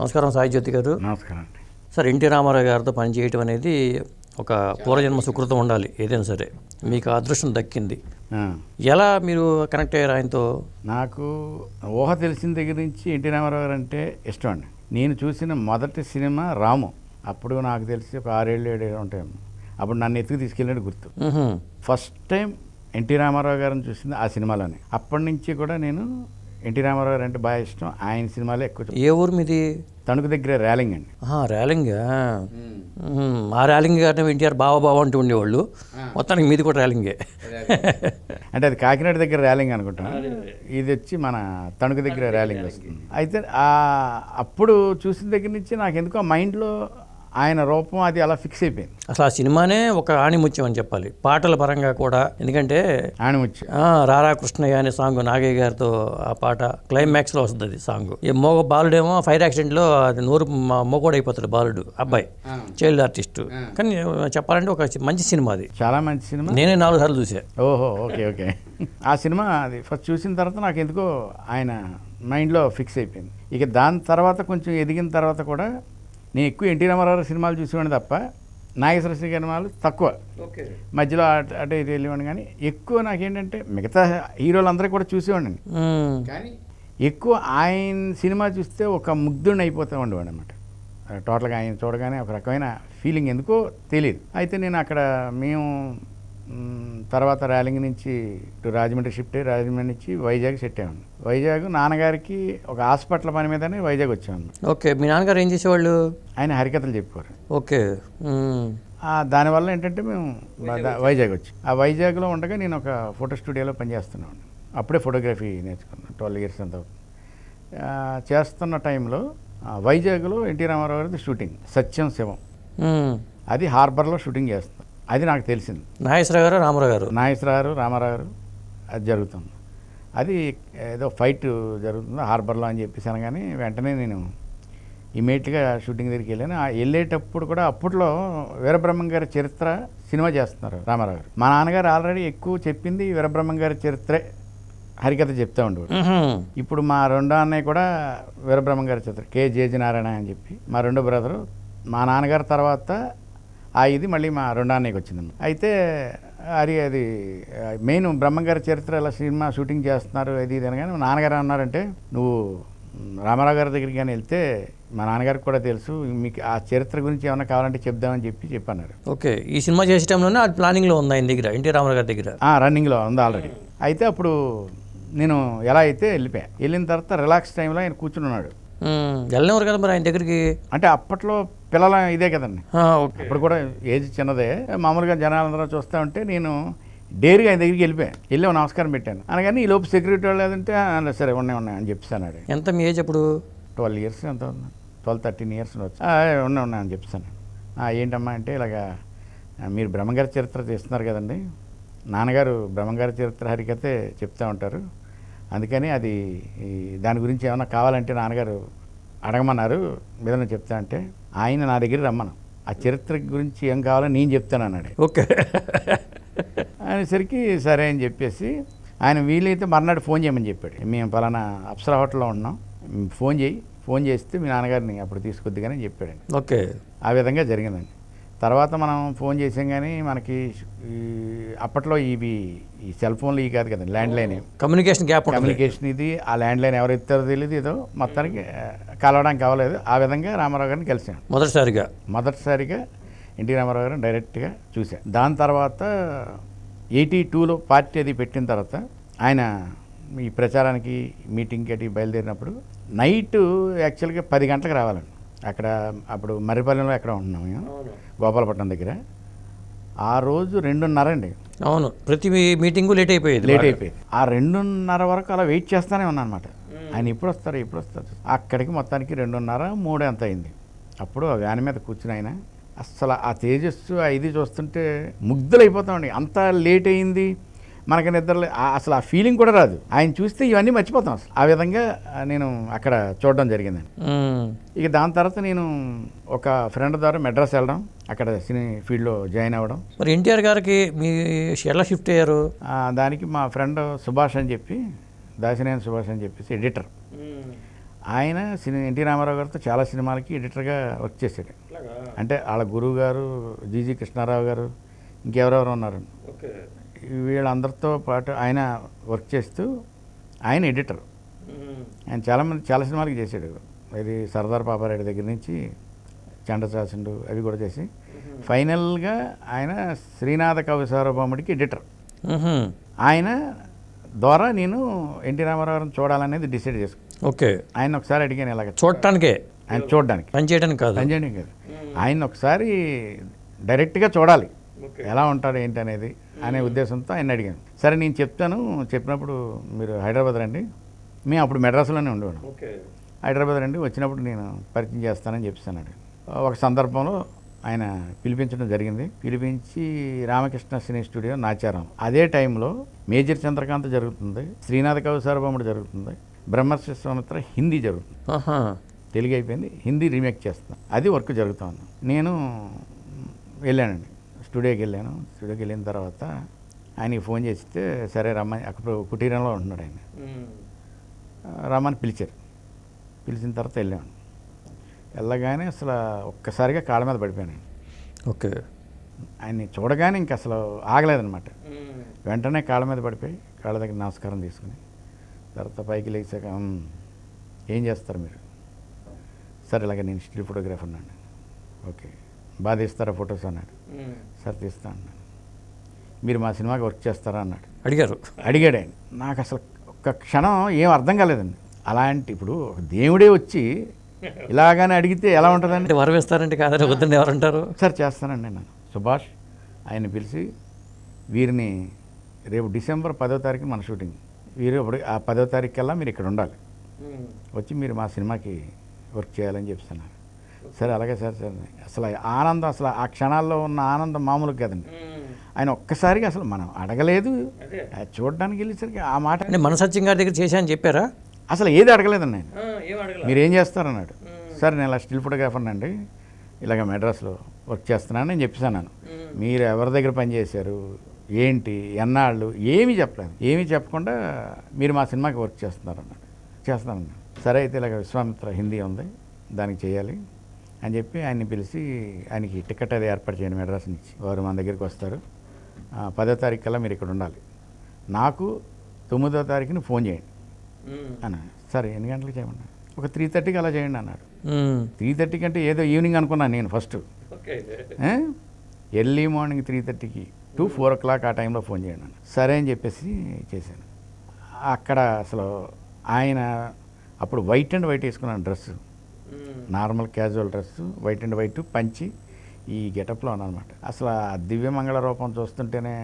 నమస్కారం సాయి జ్యోతి గారు. నమస్కారం అండి. సార్ ఎన్టీ రామారావు గారితో పనిచేయటం అనేది ఒక పూర్వజన్మ సుకృతం ఉండాలి ఏదైనా సరే. మీకు అదృష్టం దక్కింది. ఎలా మీరు కనెక్ట్ అయ్యారు ఆయనతో? నాకు ఊహ తెలిసిన దగ్గర నుంచి ఎన్టీ రామారావు గారు అంటే ఇష్టం అండి. నేను చూసిన మొదటి సినిమా రాము. అప్పుడు నాకు తెలిసి ఒక ఆరేళ్ళు ఏడేళ్ళు ఉంటాయి అప్పుడు నన్ను ఎత్తుకు తీసుకెళ్ళినట్టు గుర్తు. ఫస్ట్ టైం ఎన్టీ రామారావు గారిని చూసింది ఆ సినిమాలోనే. అప్పటి నుంచి కూడా నేను ఎన్టీ రామారావు గారు అంటే బాగా ఇష్టం. ఆయన సినిమాలే ఎక్కువ ఏ ఊరు మీది? తణుకు దగ్గర ర్యాలింగ్ అండి. ర్యాలింగ్? ఆ ర్యాలింగ్ గారిని ఎన్టీఆర్ బావ బావ అంటూ ఉండేవాళ్ళు. మొత్తానికి మీది కూడా ర్యాలింగే. అంటే అది కాకినాడ దగ్గర ర్యాలింగ్ అనుకుంటా? ఇది వచ్చి మన తణుకు దగ్గర ర్యాలింగ్ వస్తుంది. అయితే ఆ అప్పుడు చూసిన దగ్గర నుంచి నాకు ఎందుకో ఆ మైండ్లో ఆయన రూపం అది అలా ఫిక్స్ అయిపోయింది. అసలు ఆ సినిమానే ఒక ఆణిముత్యం అని చెప్పాలి. పాటల పరంగా కూడా ఎందుకంటే ఆయన వచ్చి ఆ, రారా కృష్ణయ్య అనే సాంగ్ నాగయ్య గారితో ఆ పాట క్లైమాక్స్లో వస్తుంది అది సాంగ్. ఈ మోగ బాలుడేమో ఫైర్ యాక్సిడెంట్లో అది నోరు మోగోడు అయిపోతాడు బాలుడు అబ్బాయి చైల్డ్ ఆర్టిస్ట్ కానీ చెప్పాలంటే ఒక మంచి సినిమా అది. చాలా మంచి సినిమా? నేనే నాలుగు సార్లు చూసా. ఓహో ఓకే ఓకే. ఆ సినిమా అది ఫస్ట్ చూసిన తర్వాత నాకు ఎందుకో ఆయన మైండ్లో ఫిక్స్ అయిపోయింది. ఇక దాని తర్వాత కొంచెం ఎదిగిన తర్వాత కూడా నేను ఎక్కువ ఎన్టీ రామారావు సినిమాలు చూసేవాడిని తప్ప నాగేశ్వర సినిమాలు తక్కువ. మధ్యలో అటు అటు ఇటు వెళ్ళేవాడిని కానీ ఎక్కువ నాకేంటంటే మిగతా హీరోలందరూ కూడా చూసేవాడిని. కానీ? ఎక్కువ ఆయన సినిమా చూస్తే ఒక ముగ్ధుడిని అయిపోతూ ఉండేవాడు అనమాట టోటల్గా ఆయన చూడగానే ఒక రకమైన ఫీలింగ్ ఎందుకో తెలియదు అయితే నేను అక్కడ మేము తర్వాత ర్యాలింగ్ నుంచి ఇటు రాజమండ్రి షిఫ్ట్ అయ్యి రాజమండ్రి నుంచి వైజాగ్ సెట్ అయ్యాను వైజాగ్ నాన్నగారికి ఒక హాస్పిటల్ పని మీదనే వైజాగ్ వచ్చాను ఓకే మీ నాన్నగారు ఏం చేసేవాళ్ళు? ఆయన హరికథలు చెప్పేవారు. ఓకే దానివల్ల ఏంటంటే మేము వైజాగ్ వచ్చి. ఆ వైజాగ్లో ఉండగా నేను ఒక ఫోటో స్టూడియోలో పనిచేస్తున్నాను. అప్పుడే ఫోటోగ్రఫీ నేర్చుకున్నాను ట్వెల్వ్ ఇయర్స్ అంత. చేస్తున్న టైంలో ఆ, వైజాగ్లో ఎన్టీ రామారావు గారిది షూటింగ్ సత్యం శివం. అది హార్బర్లో షూటింగ్ చేస్తాం అది నాకు తెలిసింది. నాగేశ్వరరావు గారు రామారావు గారు. నాగేశ్వరరావు గారు రామారావు గారు అది జరుగుతుంది. అది ఏదో ఫైట్ జరుగుతుంది హార్బర్లో అని చెప్పేసి అనగానే వెంటనే నేను ఇమీడియట్గా షూటింగ్ దగ్గరికి వెళ్ళాను. ఆ వెళ్ళేటప్పుడు కూడా అప్పట్లో వీరబ్రహ్మం గారి చరిత్ర సినిమా చేస్తున్నారు రామారావు గారు. మా నాన్నగారు ఆల్రెడీ ఎక్కువ చెప్పింది వీరబ్రహ్మం గారి చరిత్రే హరికథ చెప్తా ఉండేవాడు. ఇప్పుడు మా రెండో అన్నయ్య కూడా వీరబ్రహ్మం గారి చిత్రం కే జేజి నారాయణ అని చెప్పి. మా రెండో బ్రదరు మా నాన్నగారి తర్వాత ఆ ఇది మళ్ళీ మా రెండో అన్నయ్యకి వచ్చింది. అయితే అది అది మెయిన్ బ్రహ్మంగారి చరిత్ర ఇలా సినిమా షూటింగ్ చేస్తున్నారు అది ఇది అనగానే మా నాన్నగారు అన్నారంటే నువ్వు రామారావు గారి దగ్గరికి కానీ వెళ్తే మా నాన్నగారికి కూడా తెలుసు మీకు ఆ చరిత్ర గురించి ఏమైనా కావాలంటే చెప్దామని చెప్పి చెప్పన్నారు. ఓకే ఈ సినిమా చేసే టైంలోనే అది ప్లానింగ్లో ఉంది ఆయన దగ్గర ఎన్టీ రామారావు గారి దగ్గర? ఆ, రన్నింగ్లో ఉంది ఆల్రెడీ. అయితే అప్పుడు నేను ఎలా అయితే వెళ్ళిపోయా వెళ్ళిన తర్వాత రిలాక్స్ టైంలో ఆయన కూర్చుని ఉన్నాడు. వెళ్ళినవారు కదా మరి ఆయన దగ్గరికి? అంటే అప్పట్లో పిల్లల ఇదే కదండి. అప్పుడు కూడా ఏజ్ చిన్నదే. మామూలుగా జనాలందరూ చూస్తూ ఉంటే నేను డైరీగా ఆయన దగ్గరికి వెళ్ళిపోయాను వెళ్ళి నమస్కారం పెట్టాను. అనగానే ఈ లోపు సెక్యూరిటీ వాళ్ళు ఏదంటే "ఆ, సరే ఉన్నాయి ఉన్నాయి అని చెప్పేసాను ఎంత మీ ఏజ్ అప్పుడు? ట్వెల్వ్ ఇయర్స్ ఎంత ఉంది? ట్వెల్వ్ థర్టీన్ ఇయర్స్ వచ్చి "ఆ, ఉన్నాయి ఉన్నాయి అని చెప్పాను ఏంటమ్మా అంటే ఇలాగా "ఆ, మీరు బ్రహ్మంగారి చరిత్ర తీస్తున్నారు కదండి. నాన్నగారు బ్రహ్మంగారి చరిత్ర హరికతే చెప్తా ఉంటారు. అందుకని అది దాని గురించి ఏమైనా కావాలంటే నాన్నగారు అడగమన్నారు. ఏదైనా చెప్తా అంటే ఆయన నా దగ్గర రమ్మను. ఆ చరిత్ర గురించి ఏం కావాలో నేను చెప్తాను అన్నాడు. ఓకే. అనేసరికి సరే అని చెప్పేసి ఆయన వీలైతే మర్నాడు ఫోన్ చేయమని చెప్పాడు. మేము పలానా అప్సరా హోటల్లో ఉన్నాం. ఫోన్ చేయి. ఫోన్ చేస్తే మీ నాన్నగారిని అప్పుడు తీసుకొద్ది కానీ చెప్పాడండి. ఓకే. ఆ విధంగా జరిగిందండి. తర్వాత మనం ఫోన్ చేసాం కానీ మనకి అప్పట్లో ఇవి ఈ సెల్ ఫోన్లు ఇవి కాదు కదండి land line communication gap communication ఇది ఆ ల్యాండ్ లైన్ ఎవరు ఎత్తారో తెలియదు ఏదో మొత్తానికి కలవడానికి అవ్వలేదు ఆ విధంగా రామారావు గారిని కలిసాను మొదటిసారిగా. మొదటిసారిగా ఎన్టీ రామారావు గారిని డైరెక్ట్గా చూశాను దాని తర్వాత ఎయిటీ టూలో పార్టీ అది పెట్టిన తర్వాత ఆయన ఈ ప్రచారానికి మీటింగ్కి అటు బయలుదేరినప్పుడు నైట్ యాక్చువల్గా పది గంటలకు రావాలండి. అక్కడ అప్పుడు మర్రిపాలెంలో ఎక్కడ ఉంటున్నాం మేము? గోపాలపట్నం దగ్గర. ఆ రోజు రెండున్నర అండి. అవును. ప్రతి మీటింగు లేట్ అయిపోయేది లేట్. అయిపోయింది. ఆ రెండున్నర వరకు అలా వెయిట్ చేస్తానే ఉన్నాను అనమాట ఆయన ఎప్పుడు వస్తారు ఎప్పుడు వస్తారు. అక్కడికి మొత్తానికి రెండున్నర మూడు ఎంత అయింది. అప్పుడు ఆ వ్యాన్ మీద కూర్చుని ఆయన అసలు ఆ తేజస్సు ఆ ఇది చూస్తుంటే ముగ్ధులైపోతామండి. అంత లేట్ అయింది. మనకి నిద్ర అసలు ఆ ఫీలింగ్ కూడా రాదు. ఆయన చూస్తే ఇవన్నీ మర్చిపోతాం అసలు. ఆ విధంగా నేను అక్కడ చూడడం జరిగిందండి. ఇక దాని తర్వాత నేను ఒక ఫ్రెండ్ ద్వారా మెడ్రాస్ వెళ్ళడం అక్కడ సినీ ఫీల్డ్లో జాయిన్ అవ్వడం. మరి ఎన్టీఆర్ గారికి మీ ఎలా షిఫ్ట్ అయ్యారు? ఆ, దానికి మా ఫ్రెండ్ సుభాష్ అని చెప్పి దాసినేని సుభాష్ అని చెప్పేసి ఎడిటర్. ఆయన సినీ ఎన్టీ రామారావు గారితో చాలా సినిమాలకి ఎడిటర్గా వర్క్ చేశాడు. అంటే వాళ్ళ గురువు గారు జీజీ కృష్ణారావు గారు ఇంకెవరెవరు ఉన్నారు వీళ్ళందరితో పాటు ఆయన వర్క్ చేస్తూ ఆయన ఎడిటర్. ఆయన చాలామంది చాలా సినిమాలకి చేశాడు. ఇది సర్దార్ పాపారెడ్డి దగ్గర నుంచి చండశాసనుడు అవి కూడా చేసి. ఫైనల్గా ఆయన శ్రీనాథ కవి సార్వభౌముడికి ఎడిటర్. ఆయన ద్వారా నేను ఎన్టీ రామారావు చూడాలనేది డిసైడ్ చేసుకున్నాను ఓకే. ఆయన ఒకసారి అడిగాను ఇలాగ చూడటానికే? ఆయన చూడడానికి. పని చేయడానికి కాదు. సంజయ్ కాదు. ఆయన ఒకసారి డైరెక్ట్గా చూడాలి. ఎలా ఉంటాడు ఏంటి అనేది అనే ఉద్దేశంతో ఆయన అడిగాను. సరే నేను చెప్తాను. చెప్పినప్పుడు మీరు హైదరాబాద్ రండి. మేము అప్పుడు మెడ్రాస్లోనే ఉండేవాడు హైదరాబాద్ రండి వచ్చినప్పుడు నేను పరిచయం చేస్తానని చెప్పిస్తాను ఒక సందర్భంలో ఆయన పిలిపించడం జరిగింది. పిలిపించి రామకృష్ణ సినీ స్టూడియో నాచారం. అదే టైంలో మేజర్ చంద్రకాంత్ జరుగుతుంది శ్రీనాథ కవి సార్వభౌముడు జరుగుతుంది బ్రహ్మర్షి స్వామిత్ర హిందీ జరుగుతుంది. తెలుగు అయిపోయింది హిందీ రీమేక్ చేస్తాను అది వర్క్ జరుగుతూ ఉంది నేను వెళ్ళానండి. స్టూడియోకి వెళ్ళాను. స్టూడియోకి వెళ్ళిన తర్వాత ఆయనకి ఫోన్ చేస్తే సరే రమ్మని అక్కడ కుటీరంలో ఉంటున్నాడు ఆయన. రమ్మని పిలిచారు. పిలిచిన తర్వాత వెళ్ళాను. వెళ్ళగానే అసలు ఒక్కసారిగా కాళ్ళ మీద పడిపోయాను ఓకే. ఆయన్ని చూడగానే ఇంక అసలు ఆగలేదనమాట వెంటనే కాళ్ళ మీద పడిపోయి కాళ్ళ దగ్గర నమస్కారం తీసుకుని తర్వాత పైకి లేచాక "ఉమ్, ఏం చేస్తారు మీరు? సరే ఇలాగ నేను స్టిల్ ఫోటోగ్రాఫర్ అన్నాడు ఓకే. బాగా తీస్తారా ఫొటోస్ అన్నాడు. సరే తీస్తా అన్నాడు. మీరు మా సినిమాకి వర్క్ చేస్తారా అన్నాడు. అడిగారు. అడిగాడు ఆయన. నాకు అసలు ఒక్క క్షణం ఏం అర్థం కాలేదండి. అలాంటి ఇప్పుడు ఒక దేవుడే వచ్చి ఇలాగానే అడిగితే ఎలా ఉంటుందండి? అంటే వరం ఇస్తారంటే కాదని వద్దని ఎవరంటారు సార్ చేస్తానండి నేను. సుభాష్ ఆయన పిలిచి వీరిని రేపు డిసెంబర్ పదో తారీఖు మన షూటింగ్. వీరు అప్పుడు ఆ పదో తారీఖు కల్లా మీరు ఇక్కడ ఉండాలి. వచ్చి మీరు మా సినిమాకి వర్క్ చేయాలని చెప్తున్నారు సరే అలాగే సార్ సార్. అసలు ఆనందం అసలు ఆ క్షణాల్లో ఉన్న ఆనందం మామూలు కదండి. ఆయన ఒక్కసారిగా అసలు మనం అడగలేదు. అది. చూడడానికి వెళ్ళేసరికి ఆ మాట మన సత్యం గారి దగ్గర చేశా అని చెప్పారా? అసలు ఏది అడగలేదండి ఆయన. మీరు ఏం చేస్తారన్నాడు. సార్ నేను ఇలా స్టిల్ ఫోటోగ్రాఫర్ అండి. ఇలాగ మెడ్రాస్లో వర్క్ చేస్తున్నాను నేను చెప్పాను మీరు ఎవరి దగ్గర పనిచేశారు ఏంటి? ఎన్నాళ్ళు? ఏమీ చెప్పలేదు. ఏమీ చెప్పకుండా మీరు మా సినిమాకి వర్క్ చేస్తున్నారు అన్నాడు. చేస్తానన్నా సరే అయితే ఇలాగ విశ్వామిత్ర హిందీ ఉంది. దానికి చేయాలి. అని చెప్పి ఆయన్ని పిలిచి ఆయనకి టికెట్ అది ఏర్పాటు చేయండి మెడ్రాస్ నుంచి వారు మన దగ్గరికి వస్తారు. పదో తారీఖు కల్లా మీరు ఇక్కడ ఉండాలి. నాకు తొమ్మిదో తారీఖుని ఫోన్ చేయండి. అన్న సరే ఎన్ని గంటలకు చేయమన్నా? ఒక త్రీ థర్టీకి అలా చేయండి అన్నాడు. త్రీ థర్టీకి అంటే ఏదో ఈవినింగ్ అనుకున్నాను నేను ఫస్ట్. ఎర్లీ మార్నింగ్ త్రీ థర్టీకి టు ఫోర్ ఓ క్లాక్ ఆ టైంలో ఫోన్ చేయండి అన్న సరే అని చెప్పేసి చేశాను. అక్కడ అసలు ఆయన అప్పుడు వైట్ అండ్ వైట్ వేసుకున్నాను dress normal casual dress white and white పంచి ఈ గెటప్లో అనమాట అసలు ఆ దివ్యమంగళ రూపం చూస్తుంటేనే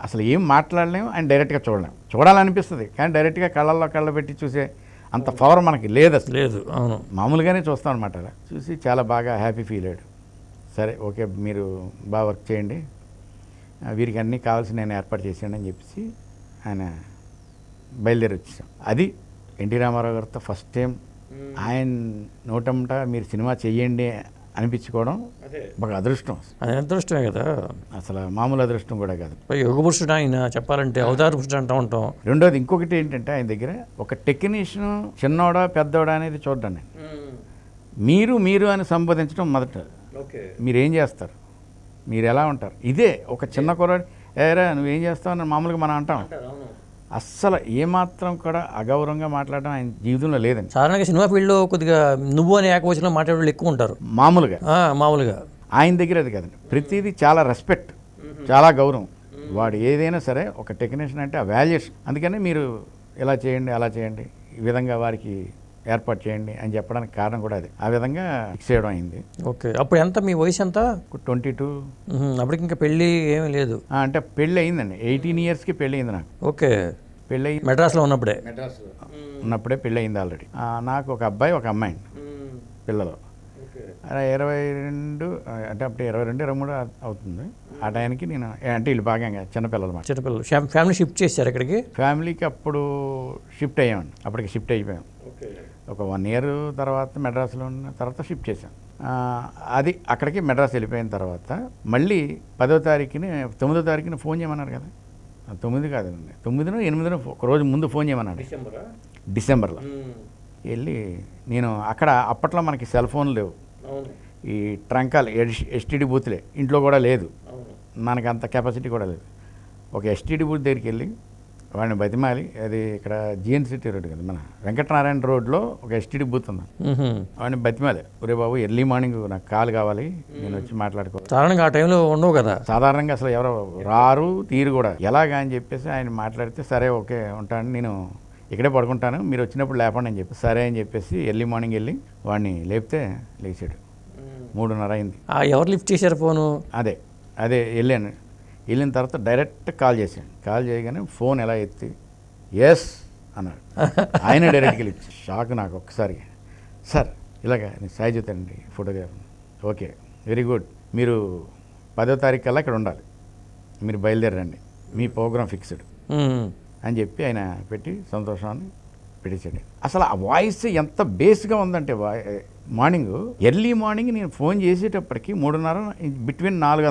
అసలు ఏం మాట్లాడలేము అండ్ డైరెక్ట్గా చూడలేము చూడాలనిపిస్తుంది కానీ డైరెక్ట్గా కళ్ళల్లో కళ్ళ పెట్టి చూసే అంత పవర్ మనకి లేదు అసలు. లేదు అవును. మామూలుగానే చూస్తాం అనమాట అలా చూసి చాలా బాగా హ్యాపీ ఫీల్ అయ్యాడు. సరే ఓకే మీరు బాగా వర్క్ చేయండి. వీరికి అన్నీ కావాల్సి నేను ఏర్పాటు చేసాను అని చెప్పేసి ఆయన బయలుదేరి వచ్చేసాం అది ఎన్టీ రామారావు గారితో ఫస్ట్ టైం ఆయన నోటంట మీరు సినిమా చెయ్యండి అనిపించుకోవడం ఒక అదృష్టం. అది అదృష్టమే కదా. అసలు మామూలు అదృష్టం కూడా కాదు. యుగ పురుషుడు ఆయన చెప్పాలంటే అవతార పురుషుడు అంటూ ఉంటాం. రెండోది ఇంకొకటి ఏంటంటే ఆయన దగ్గర ఒక టెక్నీషియన్ చిన్నోడా పెద్దోడా అనేది చూడ్డాను నేను మీరు మీరు అని సంబోధించడం మొదట. మీరు ఏం చేస్తారు? మీరు ఎలా ఉంటారు? ఇదే ఒక చిన్న కుర్రాడు ఏరా నువ్వేం చేస్తావు? అని మామూలుగా మనం అంటాం. అస్సలు ఏమాత్రం కూడా అగౌరవంగా మాట్లాడడం ఆయన జీవితంలో లేదండి. సాధారణంగా సినిమా ఫీల్డ్లో కొద్దిగా నువ్వు అనే ఏకవచనం మాట్లాడే ఎక్కువ ఉంటారు. మామూలుగా. మామూలుగా. ఆయన దగ్గర అది కదండి. ప్రతిదీ చాలా రెస్పెక్ట్ చాలా గౌరవం. వాడు ఏదైనా సరే ఒక టెక్నీషియన్ అంటే ఆ వాల్యుయేషన్ అందుకని మీరు ఇలా చేయండి అలా చేయండి ఈ విధంగా వారికి ఏర్పాటు చేయండి అని చెప్పడానికి కారణం కూడా అది. ఆ విధంగా ఫిక్స్ చేయడం అయింది. ఓకే. అప్పుడు ఎంత? మీ వయసు ఎంత? Twenty two. అప్పటికి ఇంకా పెళ్ళి ఏమీ లేదు. అంటే పెళ్ళి అయిందండి. ఎయిటీన్ ఇయర్స్కి పెళ్ళి అయింది నాకు. ఓకే. పెళ్ళి అయింది మెడ్రాస్లో. ఉన్నప్పుడే ఉన్నప్పుడే పెళ్ళి అయింది ఆల్రెడీ నాకు ఒక అబ్బాయి ఒక అమ్మాయి. పిల్లలు. అలా ఇరవై రెండు అంటే అప్పుడు ఇరవై రెండు ఇరవై మూడు అవుతుంది. ఆ టైంకి నేను అంటే వీళ్ళు బాగా చిన్నపిల్లలు మాట చిన్నపిల్లలు ఫ్యామ్- ఫ్యామిలీ షిఫ్ట్ చేశారు ఇక్కడికి? ఫ్యామిలీకి అప్పుడు షిఫ్ట్ అయ్యామండి అప్పటికి షిఫ్ట్ అయిపోయాం. ఒక వన్ ఇయర్ తర్వాత మెడ్రాస్లో ఉన్న తర్వాత షిఫ్ట్ చేశాం. ఆ, అది అక్కడికి మెడ్రాస్ వెళ్ళిపోయిన తర్వాత మళ్ళీ పదో తారీఖుని తొమ్మిదో తారీఖున ఫోన్ చేయమన్నారు కదా. తొమ్మిది కాదండి తొమ్మిదినో ఎనిమిదినో ఒక రోజు ముందు ఫోన్ చేయమన్నాడు. డిసెంబర్లో. వెళ్ళి నేను అక్కడ అప్పట్లో మనకి సెల్ ఫోన్ లేవు. ఈ ట్రంకాలు ఎస్టీడీ బూత్లే. ఇంట్లో కూడా లేదు. మనకి అంత కెపాసిటీ కూడా లేదు. ఒక ఎస్టీడీ బూత్ దగ్గరికి వెళ్ళి వాడిని బతిమాలి. అది ఇక్కడ జిఎన్ సిటీ రోడ్ కదా మన వెంకటనారాయణ రోడ్లో ఒక ఎస్టీడీ బూత్ ఉంది. వాడిని బతిమాలి. ఒరే బాబు ఎర్లీ మార్నింగ్ నాకు కాల్ కావాలి. నేను వచ్చి మాట్లాడుకో. సాధారణంగా ఆ టైంలో ఉండవు కదా. సాధారణంగా అసలు ఎవరు రారు తీరు కూడా. ఎలాగా అని చెప్పేసి ఆయన మాట్లాడితే సరే ఓకే ఉంటాను. నేను ఇక్కడే పడుకుంటాను. మీరు వచ్చినప్పుడు లేపండి అని చెప్పి సరే అని చెప్పేసి ఎర్లీ మార్నింగ్ వెళ్ళి వాడిని లేపితే లేచాడు. మూడున్నర అయింది. ఎవరు లిఫ్ట్ చేశారు ఫోను? అదే అదే వెళ్ళాను. వెళ్ళిన తర్వాత డైరెక్ట్ కాల్ చేశాను కాల్ చేయగానే ఫోన్ ఎలా ఎత్తి? ఎస్ అన్నాడు. ఆయన డైరెక్ట్గా లిఫ్ట్ చేశాడు. షాక్ నాకు ఒక్కసారి. సార్ ఇలాగా నేను సాయి అండి ఫోటోగ్రాఫర్ ఓకే వెరీ గుడ్ మీరు పదో తారీఖు కల్లా ఇక్కడ ఉండాలి. మీరు బయలుదేరండి. మీ ప్రోగ్రామ్ ఫిక్స్డ్. అని చెప్పి ఆయన పెట్టి సంతోషాన్ని పెట్టేశాడు. అసలు ఆ వాయిస్ ఎంత బేస్గా ఉందంటే మార్నింగ్ ఎర్లీ మార్నింగ్ నేను ఫోన్ చేసేటప్పటికి మూడున్నర బిట్వీన్ నాలుగు